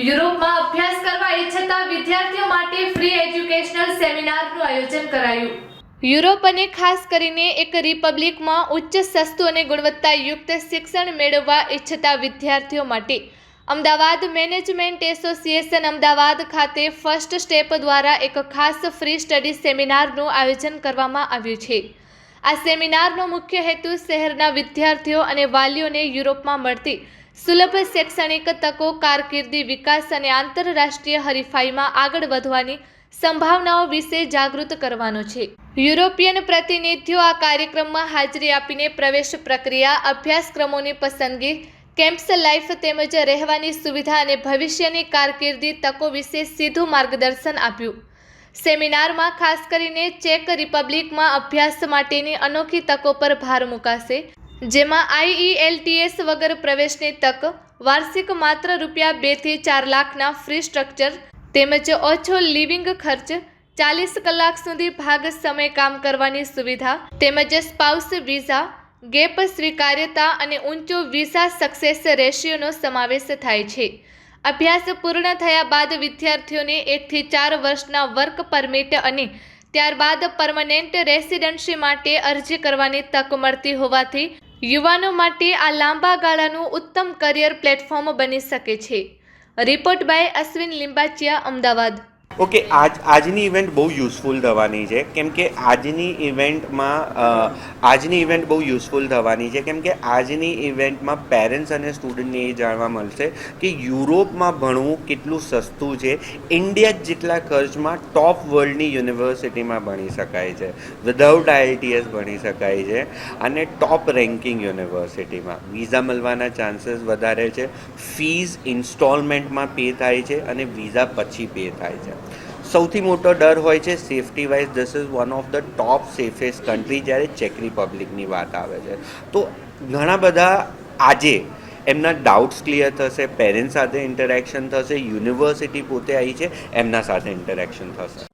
યુરોપમાં અભ્યાસ કરવા ઈચ્છતા વિદ્યાર્થીઓ માટે ફ્રી એજ્યુકેશનલ સેમિનારનું આયોજન કરાયું. યુરોપ અને ખાસ કરીને એક રિપબ્લિકમાં ઉચ્ચ સસ્તું અને ગુણવત્તાયુક્ત શિક્ષણ મેળવવા ઈચ્છતા વિદ્યાર્થીઓ માટે અમદાવાદ મેનેજમેન્ટ એસોસિએશન અમદાવાદ ખાતે ફર્સ્ટ સ્ટેપ દ્વારા એક ખાસ ફ્રી સ્ટડી સેમિનારનું આયોજન કરવામાં આવ્યું છે. આ સેમિનારનો મુખ્ય હેતુ શહેરના વિદ્યાર્થીઓ અને વાલીઓને યુરોપમાં મળતી સુલભ શૈક્ષણિક તકો, કારકિર્દી વિકાસ અને આંતરરાષ્ટ્રીય હરીફાઈમાં આગળ વધવાની સંભાવનાઓ વિશે જાગૃત કરવાનો છે. યુરોપિયન પ્રતિનિધિઓ આ કાર્યક્રમમાં હાજરી આપીને પ્રવેશ પ્રક્રિયા, અભ્યાસક્રમોની પસંદગી, કેમ્પ્સ લાઈફ તેમજ રહેવાની સુવિધા અને ભવિષ્યની કારકિર્દી તકો વિશે સીધું માર્ગદર્શન આપ્યું. સેમિનારમાં ખાસ કરીને ચેક રિપબ્લિકમાં અભ્યાસ માટેની અનોખી તકો પર ભાર મુકાશે. જેમાં આઈઈએલટીએસ વગર પ્રવેશની તક, વાર્ષિક માત્ર રૂપિયા બેથી ચાર લાખના ફ્રી સ્ટ્રક્ચર તેમજ ઓછો લિવિંગ ખર્ચ, ચાલીસ કલાક સુધી ભાગ સમય કામ કરવાની સુવિધા, તેમજ સ્પાઉસ વિઝા ગેપ સ્વીકાર્યતા અને ઊંચો વિઝા સક્સેસ રેશિયોનો સમાવેશ થાય છે. અભ્યાસ પૂર્ણ થયા બાદ વિદ્યાર્થીઓને એકથી ચાર વર્ષના વર્ક પરમિટ અને ત્યારબાદ પરમનેન્ટ રેસિડન્સી માટે અરજી કરવાની તક મળતી હોવાથી યુવાનો માટે આ લાંબા ગાળાનું ઉત્તમ કરિયર પ્લેટફોર્મ બની શકે છે. Report by Ashwin Limbachiya Ahmedabad. Okay, આજ, આજની ઇવેન્ટ બહુ યુઝફુલ થવાની છે. કેમ કે આજની ઇવેન્ટમાં આજની ઇવેન્ટ બહુ યુઝફુલ થવાની છે. કેમ કે આજની ઇવેન્ટમાં પેરેન્ટ્સ અને સ્ટુડન્ટને એ જાણવા મળશે કે યુરોપમાં ભણવું કેટલું સસ્તું છે. ઇન્ડિયા જેટલા ખર્ચમાં ટોપ વર્લ્ડની યુનિવર્સિટીમાં ભણી શકાય છે. વિધાઉટ આઈટીએસ ભણી શકાય છે. અને ટોપ રેન્કિંગ યુનિવર્સિટીમાં વિઝા મળવાના ચાન્સીસ વધારે છે. ફીઝ ઇન્સ્ટોલમેન્ટમાં પે થાય છે અને વિઝા પછી પે થાય છે. સૌથી મોટો ડર હોય છે safety wise this is one of the top safest country જ્યારે ચેક રિપબ્લિકની વાત આવે છે. તો ઘણા બધા આજે એમના ડાઉટ્સ ક્લિયર થશે પેરેન્ટ્સ સાથે ઇન્ટરેક્શન થશે યુનિવર્સિટી પોતે આવી છે, એમના સાથે ઇન્ટરેક્શન થશે.